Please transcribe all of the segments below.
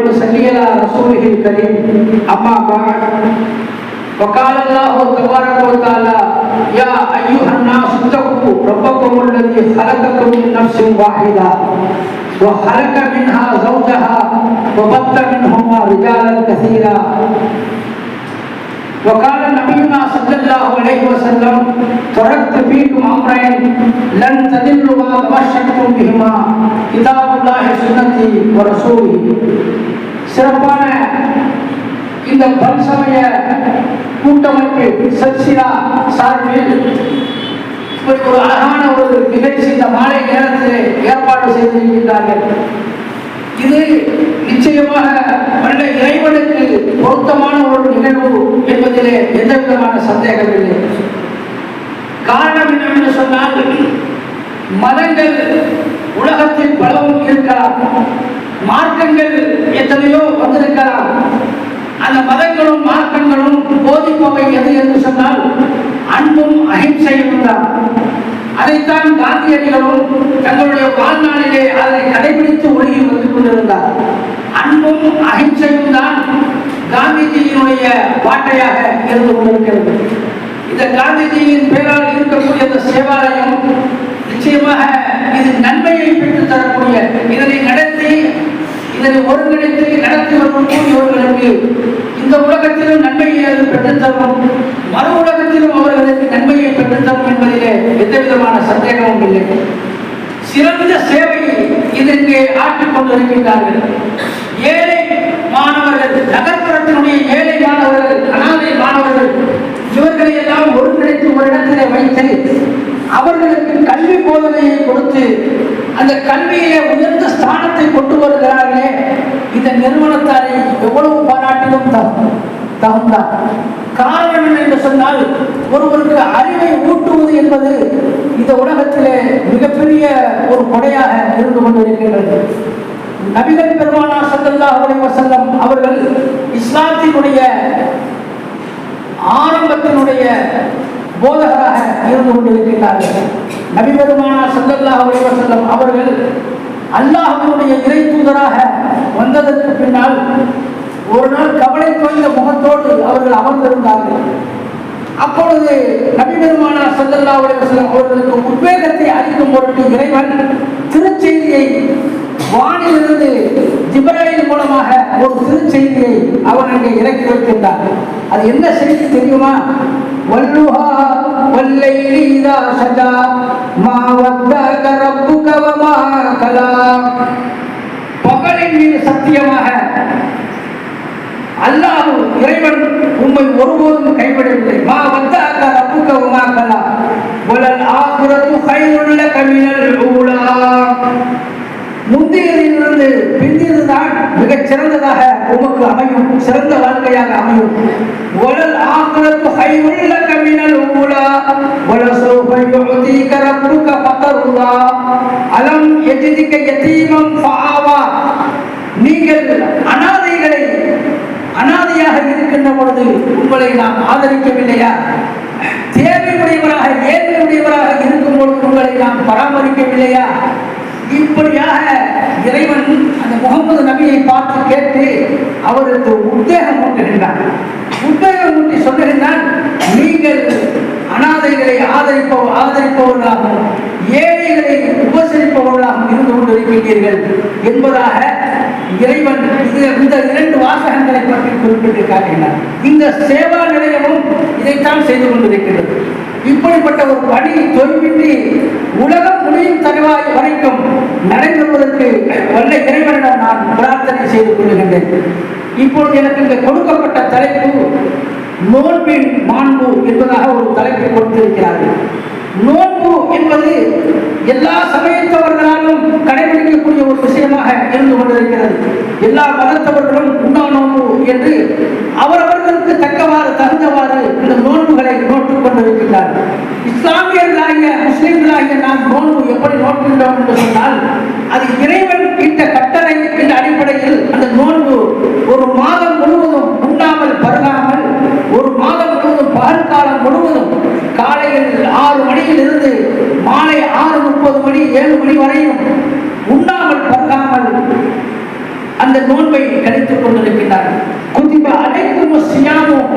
ونصلي على رسوله الكريم أما بعد وقال الله تبارك وتعالى يا أيها الناس اتقوا ربكم الذي خلقكم من نفس واحدة وخلق منها زوجها وبث منهما رجالا كثيرا وقال نبينا صلى الله عليه وسلم تركت فيكم امرين لن تضلوا ما تمسكتم بهما كتاب الله سنتي ورسولي சிறப்பான இந்த பல்சமய கூட்டமைப்பு சச்சிரா சார்பில் இப்படி ஒரு அழகான ஒரு நிகழ்ச்சி இந்த மாலை நேரத்தில் ஏற்பாடு செய்திருக்கின்றார்கள் இது நிச்சயமாக வல்ல இறைவனுக்கு பொருத்தமான ஒரு நிகழ்வு என்பதிலே எந்த விதமான சந்தேகம் இல்லை. காரணம் என்னவென்று சொன்னால் மதங்கள் உலகத்தில் பலவும் இருக்கலாம். மார்க்கங்கள் எத்தனையோ வந்திருக்கலாம். அந்த மதங்களும் மார்க்கங்களும் போதிப்பவை எது என்று சொன்னால் அன்பும் அகிம்சையும் தான். அதைத்தான் காந்தியடிகளும் தங்களுடைய வாழ்நாளிலே அதை கடைபிடித்து ஒழுகி அன்பும் அகிம்சையும் தான் காந்திஜியினுடைய பாட்டையாக இருந்து கொண்டிருக்கிறது. இந்த காந்திஜியின் பேரால் இருக்கக்கூடிய இந்த சேவாலயம் நிச்சயமாக இது நன்மையை பெற்று தரக்கூடிய இதனை நடத்தி இதனை ஒருங்கிணைத்து நடத்தி வரும் கூடியவர்களுக்கு இந்த உலகத்திலும் நன்மை அது பெற்றுத்தரும் மறு உலக அவர்களுக்கு நன்மையை பெற்றுத்தரும் என்பதிலே எந்த விதமான சந்தேகமும் இல்லை சிறந்த சேவை இதற்கு இருக்கின்றார்கள் ஏழை மாணவர்கள் நகர்ப்புறத்தினுடைய ஏழை மாணவர்கள் அனாதை மாணவர்கள் இவர்களை எல்லாம் ஒருங்கிணைத்து ஒரு இடத்திலே வைத்து அவர்களுக்கு கல்வி போதனையை கொடுத்து அந்த கல்வியிலே உயர்ந்த ஸ்தானத்தை கொண்டு வருகிறார்களே இந்த நிறுவனத்தாரை எவ்வளவு பாராட்டிலும் தகுந்தார். காரணம் என்று சொன்னால் ஒருவருக்கு அறிவை ஊட்டுவது என்பது இந்த உலகத்திலே மிகப்பெரிய ஒரு கொடையாக இருந்து கொண்டிருக்கின்றது. நபிகள் பெருமானா ஸல்லல்லாஹு அலைஹி வஸல்லம் அவர்கள் இஸ்லாத்தினுடைய ஆரம்பத்தினுடைய போதகராக இருந்து கொண்டிருக்கின்றார்கள். நபி பெருமானா ஸல்லல்லாஹு அலைஹி அவர்கள் அல்லாஹனுடைய இறை தூதராக வந்ததற்கு பின்னால் ஒரு நாள் கவலை தோய்ந்த முகத்தோடு அவர்கள் அமர்ந்திருந்தார்கள். அப்பொழுது நபி பெருமானா ஸல்லல்லாஹு அலைஹி வஸல்லம் அவர்களுக்கு உத்வேகத்தை அளிக்கும் பொருட்டு இறைவன் திருச்செய்தியை வானிலிருந்து ஜிப்ராயில் மூலமாக ஒரு திருச்செய்தியை அவன் அங்கே இறக்கி வைக்கின்றார் அது என்ன செய்தி தெரியுமா? வல்லுஹா வல்லைலி இதா சஜா மா வத்தக ரப்புக வமா கலா. பகலின் மீது சத்தியமாக அல்லாஹ் இறைவன் உம்மை ஒருபோதும் கைவிடவில்லை. மா வத்தக ரப்புக வமா கலா வலல் ஆகிரத்து கைருள்ள கமினல் ஊலா. முந்தையதிலிருந்து பிந்தியதுதான் மிகச் சிறந்ததாக உமக்கு அமையும் சிறந்த வாழ்க்கையாக அமையும். ஒலல் ஆக்கிரத்து ஹைவுள்ள கமினல் ஊலா ஒல சௌப யுஅதீக ரப்புக ஃபதருல்லா அலம் யஜிதிக யதீமம் ஃபஆவா. நீங்கள் அனாதைகளை அனாதையாக இருக்கின்ற பொழுது உங்களை நாம் ஆதரிக்கவில்லையா? தேவை உடையவராக ஏழ்மை உடையவராக இருக்கும் பொழுது உங்களை நாம் பராமரிக்கவில்லையா? இப்படியாக இறைவன் அந்த முகமது நபியை பார்த்து கேட்டு அவருக்கு உத்வேகம் ஊட்டுகின்றான். உத்வேகம் ஊட்டி சொல்லுகின்றான் நீங்கள் அனாதைகளை ஆதரிப்போ ஆதரிப்பவர்களாகவும் ஏழைகளை உபசரிப்பவர்களாகவும் இருந்து கொண்டிருக்கின்றீர்கள் என்பதாக இறைவன் இது இந்த இந்த இரண்டு வாசகங்களை பற்றி குறிப்பிட்டு காட்டுகிறார் இந்த சேவா நிலையமும் இதைத்தான் செய்து கொண்டிருக்கிறது இப்படிப்பட்ட ஒரு பணி தொய்வின்றி உலகம் முடியும் தருவாய் வரைக்கும் நடைபெறுவதற்கு வல்ல இறைவனிடம் நான் பிரார்த்தனை செய்து கொள்கின்றேன். இப்பொழுது எனக்கு இங்கு கொடுக்கப்பட்ட தலைப்பு நோன்பின் மாண்பு என்பதாக ஒரு தலைப்பை கொடுத்திருக்கிறார்கள். நோன்பு என்பது எல்லா சமயத்தவர்களாலும் கடைபிடிக்கக்கூடிய ஒரு விஷயமாக இருந்து கொண்டிருக்கிறது. எல்லா மதத்தவர்களும் உண்ணா நோன்பு என்று அவரவர்களுக்கு தக்கவாறு தகுந்தவாறு இந்த நோன்புகளை நோட்டுக் கொண்டிருக்கிறார்கள் இஸ்லாமியர்களாகிய முஸ்லிம்களாகிய நாம் நோன்பு எப்படி நோக்கின்றோம் என்று சொன்னால் அது இறைவன் இட்ட கட்டளை என்ற அடிப்படையில் அந்த நோன்பு ஒரு மாதம் முழுவதும் உண்ணாமல் பருகாமல் ஒரு மாதம் முழுவதும் பகல் காலம் முழுவதும் காலையில் ஆறு மணியில் இருந்து மாலை ஆறு முப்பது மணி ஏழு மணி வரையும் உண்ணாமல் பருகாமல் அந்த நோன்பை கழித்துக் கொண்டிருக்கிறார்கள் குதிப அனைக்கும் சியாமும்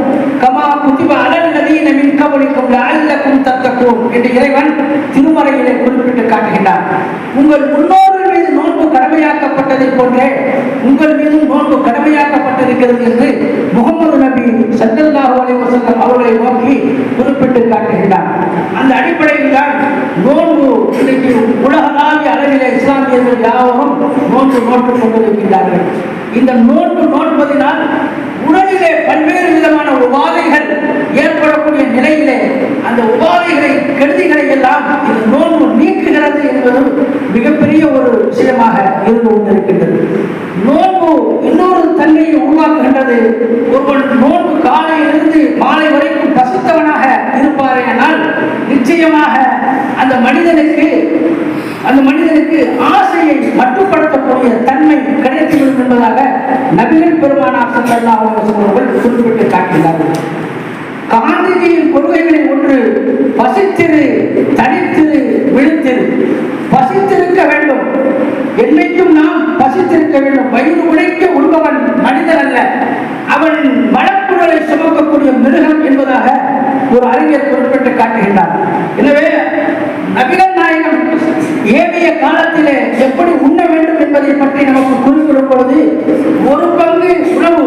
கமா குதிப அலை நதீன மின் கபலிக்கும் லஅல்லக்கும் தத்தக்கும் என்று இறைவன் திருமறையிலே குறிப்பிட்டு காட்டுகிறார் உங்கள் முன்னோர்கள் மீது நோன்பு கடமையாக்கப்பட்டதை போன்றே உங்கள் மீதும் நோன்பு கடமையாக்கப்பட்டிருக்கிறது என்று முகமது நபி ஸல்லல்லாஹு அலைஹி வஸல்லம் அவர்களை நோக்கி குறிப்பிட்டு காட்டுகிறார் அந்த அடிப்படையில் தான் நோன்பு இன்னைக்கு உலகளாவிய அளவிலே இஸ்லாமியர்கள் யாவரும் நோன்பு நோட்டுக் கொண்டிருக்கிறார்கள் இந்த நோன்பு நோன்பதினால் உடலிலே பல்வேறு விதமான உபாதைகள் ஏற்படக்கூடிய நிலையிலே அந்த உபாதைகளை கெடுதிகளை எல்லாம் இந்த நோன்பு நீக்குகிறது என்பதும் மிகப்பெரிய ஒரு விஷயமாக இருந்து கொண்டிருக்கின்றது. நோன்பு இன்னொரு தன்மையை உருவாக்குகின்றது. ஒருவன் நோன்பு காலையிலிருந்து மாலை வரைக்கும் பசித்தவனாக இருப்பாரேனால் நிச்சயமாக அந்த மனிதனுக்கு அந்த மனிதனுக்கு ஆசையை மட்டுப்படுத்தக்கூடிய தன்மை கிடைத்துவிடும் என்பதாக நபிகள் பெருமானார் ஸல்லல்லாஹு அலைஹி அவர்கள் குறிப்பிட்டு காந்திஜியின் கொள்கைகளில் ஒன்று பசித்திரு தனித்திரு விழுத்திரு. பசித்திருக்க வேண்டும். என்னைக்கும் நாம் பசித்திருக்க வேண்டும். வயிறு உழைக்க உண்பவன் மனிதன் அல்ல. அவன் மலக்குடலை சுமக்கக்கூடிய மிருகம் என்பதாக ஒரு அறிஞர் குறிப்பிட்டு காட்டுகின்றார். எனவே நபிகள் நாயகம் ஏவிய காலத்திலே எப்படி உண்ண வேண்டும் என்பதை பற்றி நமக்கு குறிப்பிடும் பொழுது ஒரு பங்கு உணவு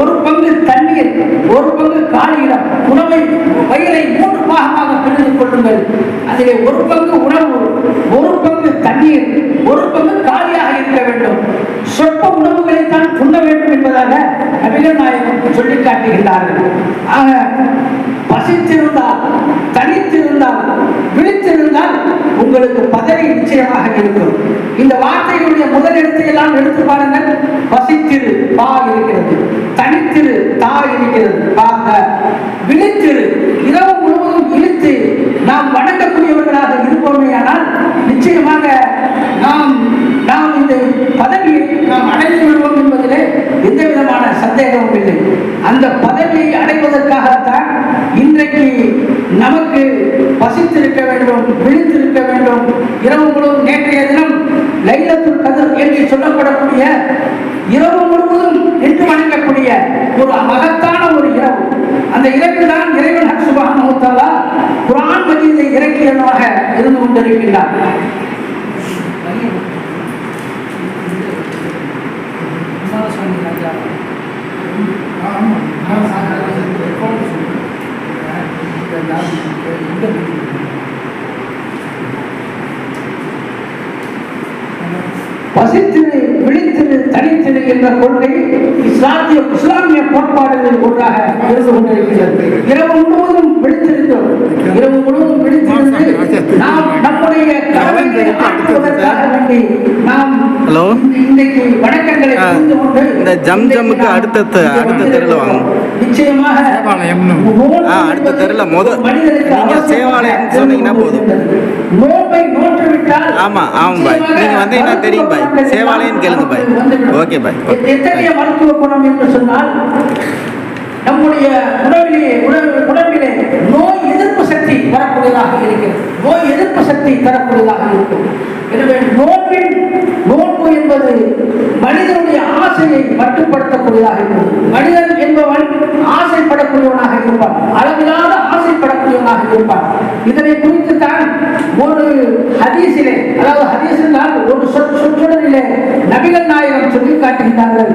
ஒரு பங்கு தண்ணீர் ஒரு பங்கு காலியிடம் உணவை வயிறை மூன்று பாகமாக பிரிந்து கொள்ளுங்கள். அதிலே ஒரு பங்கு உணவு ஒரு பங்கு தண்ணீர் ஒரு பங்கு காலியாக இருக்க வேண்டும். சொற்ப உணவுகளை தான் உண்ண வேண்டும் என்பதாக நபிகள் நாயகம் சொல்லி காட்டுகின்றார்கள். ஆக பசித்திருந்தால் தனித்திருந்தால் விழித்திருந்தால் உங்களுக்கு பதவி நிச்சயமாக இருக்கும். இந்த வார்த்தைகளுடைய முதல் எழுத்தை எல்லாம் எடுத்து பாருங்கள். பசித்திரு பா இருக்கிறது. தனித்திரு தா இருக்கிறது. பாக விழித்திரு. இரவு முழுவதும் விழித்து நாம் வணங்கக்கூடியவர்களாக இருப்போமே ஆனால் நிச்சயமாக நாம் நாம் இந்த பதவியை நாம் அடைந்து விடுவோம் என்பதிலே எந்த விதமான சந்தேகமும் இல்லை. அந்த பதவியை அடைவதற்காகத்தான் இன்றைக்கு நமக்கு பசித்திருக்க வேண்டும் விழித்து வேண்டும் இரவு முழுவதும் நேற்றைய தினம் லைலத்துல் கதர் என்று சொல்லப்படக்கூடிய இரவு முழுவதும் நின்று வணங்கக்கூடிய ஒரு மகத்தான ஒரு இரவு. அந்த இரவில் தான் இறைவன் சுபஹானஹு வ தஆலா மஜீதை இறக்கியதாக இருந்து கொண்டிருக்கின்றார். பசித்திரு விழித்திரு தனித்திரு என்ற கொள்கை இஸ்லாத்திய இஸ்லாமிய கோட்பாடுகளில் ஒன்றாக இருந்து கொண்டிருக்கிறது. இரவு முழுவதும் விழித்திருந்தோம் இரவு முழுவதும் விழித்திருந்து நாம் நம்முடைய கடமைகளை ஆற்றுவதற்காக வேண்டி நாம் ஹலோ? இன்றைக்கு வணக்கங்களை ஆ, புரிந்து கொண்டு இந்த ஜம் ஜம்முக்கு அடுத்த அடுத்த தெருல வாங்க. நிச்சயமாக அடுத்த தெருல முத- மனிதனுக்கு நீங்க சேவாலயம்னு சொன்னீங்கன்னா போதும். நோன்பை நோற்றுவிட்டால் ஆமா, ஆமாம் பாய். நீங்க வந்தீங்கன்னா தெரியும் பாய். சேவாலயம்னு கேளுங்க பாய். Okay bye. எத்- எத்தகைய மருத்துவ குணம் என்று சொன்னால் நம்முடைய உணவிலே உடல் உடம்பிலே நோய் எதிர்ப்பு சக்தி வரக்கூடியதாக இருக்கிறது. நோய் எதிர்ப்பு சக்தி தரக்கூடியதாக இருக்கும். எனவே நோன்பின் நோன்பு என்பது மனிதனுடைய ஆசையை மட்டுப்படுத்தக்கூடியதாக இருக்கும். மனிதன் என்பவன் ஆசைப்படக்கூடியவனாக இருப்பான். அளவில்லாத ஆசைப்படக்கூடியவனாக இருப்பான். இதனை குறித்து தான் ஒரு ஹதீஸிலே அதாவது ஹதீஸ் என்றால் ஒரு சொற் சொற்றொடரிலே நபிகள் நாயகம் சொல்லி காட்டுகின்றார்கள்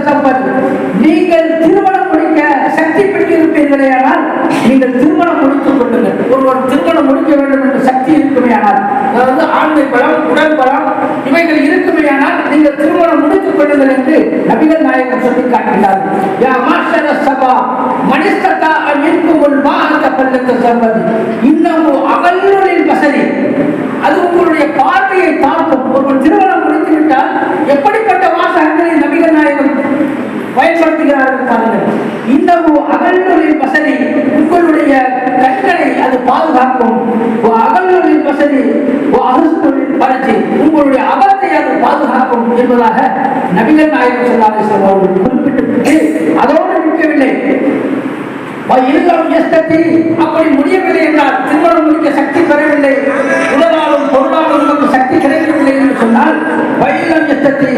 திருத்தப்பன் நீங்கள் திருமணம் முடிக்க சக்தி பெற்றிருப்பீர்களே ஆனால் நீங்கள் திருமணம் முடித்துக் கொள்ளுங்கள். ஒருவர் திருமணம் முடிக்க வேண்டும் என்ற சக்தி இருக்குமே ஆனால் அதாவது ஆண்மை பலம் உடல் பலம் இவைகள் இருக்குமே ஆனால் நீங்கள் திருமணம் முடித்துக் கொள்ளுங்கள் என்று நபிகள் நாயகர் சொல்லி காட்டுகிறார் யா மாஸ்டர் சபா மனிதத்தா இருக்கும் பாகத்தை பல்லத்தை சொல்வது பாதுகாக்கும் என்பதாக நபிகள் நாயகம் சொல்லாத அவர்கள் குறிப்பிட்டு அதோடு நிற்கவில்லை. இருந்தும் எஸ்தத்தி அப்படி முடியவில்லை என்றால் திருமணம் முடிக்க சக்தி பெறவில்லை. உடலாலும் பொருளாலும் நமக்கு சக்தி கிடைக்கவில்லை என்று சொன்னால் வயலம் எஸ்தத்தி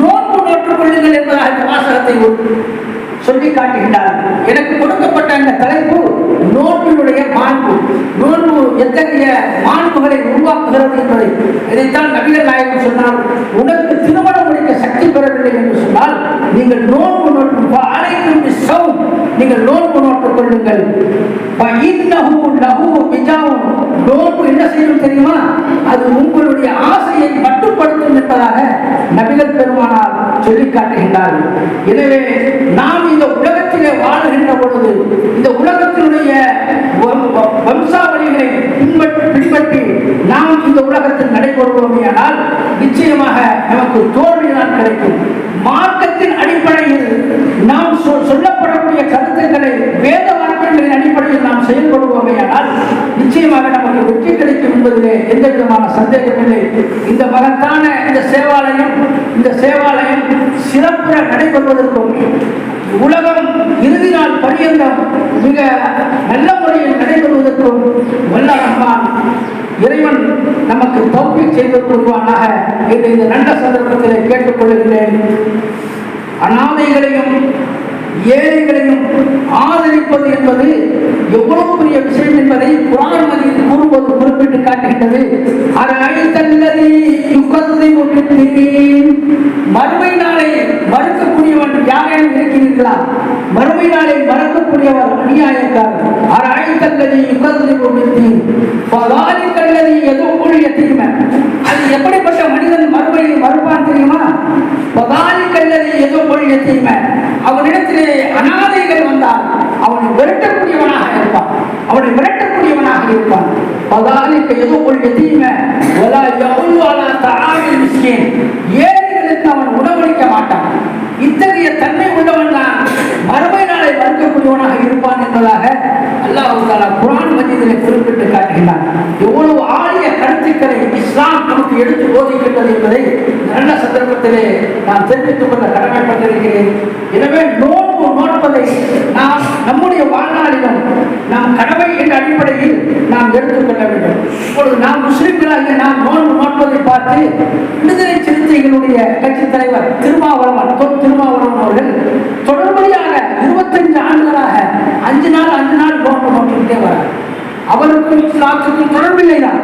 நோன்பு நோற்றுக் கொள்ளுங்கள் என்பதாக வாசகத்தை சொல்லி காட்டுகின்றார். எனக்கு கொடுக்கப்பட்ட அந்த தலைப்பு நோட்டினுடைய மாண்பு. நோன்பு எத்தகைய மாண்புகளை உருவாக்குகிறது என்பதை இதைத்தான் நபிகள் நாயகம் சொன்னால் உனக்கு திருமணம் முடிக்க சக்தி பெறவில்லை என்று சொன்னால் நீங்கள் நோன்பு நோட்டு அனைத்தும் சௌம் நீங்கள் நோன்பு நோட்டுக் கொள்ளுங்கள். நோன்பு என்ன செய்யும் தெரியுமா? அது உங்களுடைய ஆசையை மட்டுப்படுத்தும் என்பதாக நபிகள் பெருமானார் சொல்லி காட்டுகின்றார்கள். எனவே நாம் இந்த உலகத்திலே வாழ்கின்ற பொழுது இந்த உலகத்தில் வம்சாவளிகளை பின்பற்றி பின்பற்றி நாம் இந்த உலகத்தில் நடைபெறுவோமேயானால் நிச்சயமாக நமக்கு தோல்விதான் கிடைக்கும். மார்க்கத்தின் அடி சொல்லப்படக்கூடிய கருத்துக்களை வேத வாக்கியங்களின் அடிப்படையில் நாம் செயல்படுவோமேயானால் நிச்சயமாக நமக்கு வெற்றி கிடைக்கும் என்பதிலே எந்த விதமான சந்தேகமில்லை இந்த மகத்தான இந்த சேவாலயம் இந்த சேவாலயம் சிறப்புற நடைபெறுவதற்கும் உலகம் இறுதி நாள் பரியந்தம் மிக நல்ல முறையில் நடைபெறுவதற்கும் வல்ல ரஹ்மான் இறைவன் நமக்கு தௌஃபீக் செய்து கொள்வானாக என்று இந்த நல்ல சந்தர்ப்பத்திலே கேட்டுக்கொள்கிறேன். அனாதைகளையும் ஏழைகளையும் ஆதரிப்பது என்பது எவ்வளவு பெரிய விஷயம் என்பதை குரான் மதியில் கூறுவது குறிப்பிட்டு காட்டுகின்றது. அரைத்தல்லதி யுகத்தையும் மறுமை நாளை மறுக்கக்கூடியவன் யாரேனும் இருக்கிறீர்களா மறுமை நாளை மறக்கக்கூடியவர் அநியாயக்காரர். அரைத்தல்லதி யுகத்தையும் பதாலிக்கல்லதி எதோ கூடிய தீமை அது எப்படிப்பட்ட மனிதன் மறுமையை மறுப்பான் தெரியுமா? பதாலிக்கல்லதி எதோ கூடிய தீமை அவர் அனாதைகள் வந்தால் அவனை விரட்டக்கூடியவனாக இருப்பான் அவனை விரட்டக்கூடியவனாக இருப்பான் எதுவும் எதோ ஊழிய தீமை. வலா யவுல்வாலா தஆமில் ஏழைகளுக்கு அவன் உணவளிக்க மாட்டான். இத்தகைய தன்மை உள்ளவன் தான் மறுமை நாளை மறுக்கக்கூடியவனாக இருப்பான் என்பதாக அல்லாஹ் குரான் மதியத்திலே குறிப்பிட்டு காட்டுகிறான் எவ்வளவு ஆழிய கருத்துக்களை இஸ்லாம் நமக்கு எடுத்து போதிக்கின்றது என்பதை நல்ல சந்தர்ப்பத்திலே நான் தெரிவித்துக் கொள்ள கடமைப்பட்டிருக்கிறேன். எனவே நோன்பு நோட்பதை நாம் நம்முடைய வாழ்நாளிலும் நாம் கடமை என்ற அடிப்படையில் நாம் எடுத்துக்கொள்ள வேண்டும். இப்பொழுது நாம் முஸ்லிம்களாக நாம் நோன்பு நோட்பதை பார்த்து விடுதலை சிறுத்தைகளுடைய கட்சி தலைவர் திருமாவளவன் தொல் திருமாவளவன் அவர்கள் தொடர்படியாக இருபத்தஞ்சு ஆண்டுகளாக அஞ்சு நாள் அஞ்சு நாள் நோன்பு நோக்கிட்டே வரார். அவருக்கும் இஸ்லாத்துக்கும் தொடர்பில்லைதான்.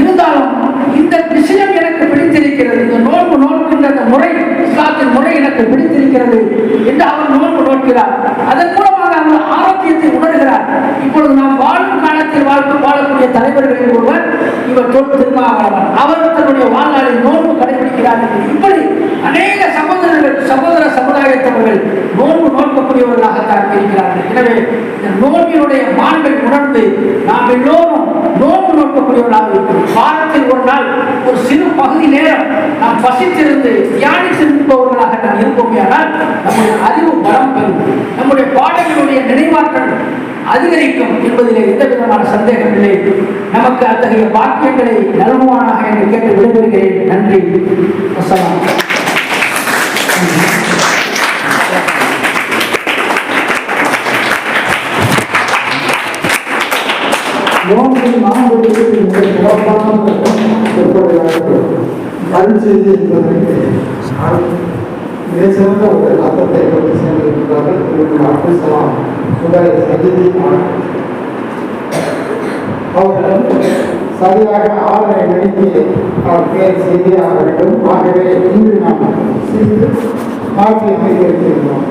இருந்தாலும் இந்த விஷயம் எனக்கு பிடித்திருக்கிறது. இந்த நோன்பு நோக்கின்ற அந்த முறை இஸ்லாத்தின் முறை எனக்கு பிடித்திருக்கிறது என்று அவர் நோன்பு நோக்கிறார் அதன் மூலமாக அவர் ஆரோக்கியத்தை உணர்கிறார். இப்பொழுது நாம் வாழும் காலத்தில் வாழ்க்கை வாழக்கூடிய தலைவர்களில் ஒருவர் இவர் தொல் திருமாவளவன். அவர் தன்னுடைய வாழ்நாளில் நோன்பு கடைபிடிக்கிறார். இப்படி அநேக சகோதரர்கள் சகோதர சமுதாயத்தவர்கள் நோன்பு நோக்கக்கூடியவர்களாகத்தான் இருக்கிறார்கள். எனவே இந்த நோன்பினுடைய மாண்பை உணர்ந்து நாம் எல்லோரும் கூடியவர்களாக நோக்கக்கூடியவர்களாக இருக்கிறோம் வாரத்தில் ஒரு நாள் ஒரு சிறு பகுதி நேரம் நாம் பசித்திருந்து தியானித்திருப்பவர்களாக நாம் இருப்போமையானால் நம்முடைய அறிவு பலம் பெறும். நம்முடைய பாடங்களுடைய நினைவாற்றல் அதிகரிக்கும் என்பதிலே எந்த விதமான சந்தேகம் இல்லை. நமக்கு அத்தகைய வாக்கியங்களை நல்குவானாக என்று கேட்டு விடைபெறுகிறேன். நன்றி. வசலாம் நோக்கில் மாண்புக்கு மிக சிறப்பான சொற்பொழிவாக அருள்செய்தி ஒரு அர்த்தத்தை கொண்டு சென்றிருக்கிறார்கள் திரு அப்துல் சலாம் சஜிதி அவர்கள் சரியாக ஆறரை மணிக்கு அவர் செய்தியாக வேண்டும் ஆகவே இன்று நாம் செய்து மாற்றி அமைத்திருக்கிறோம்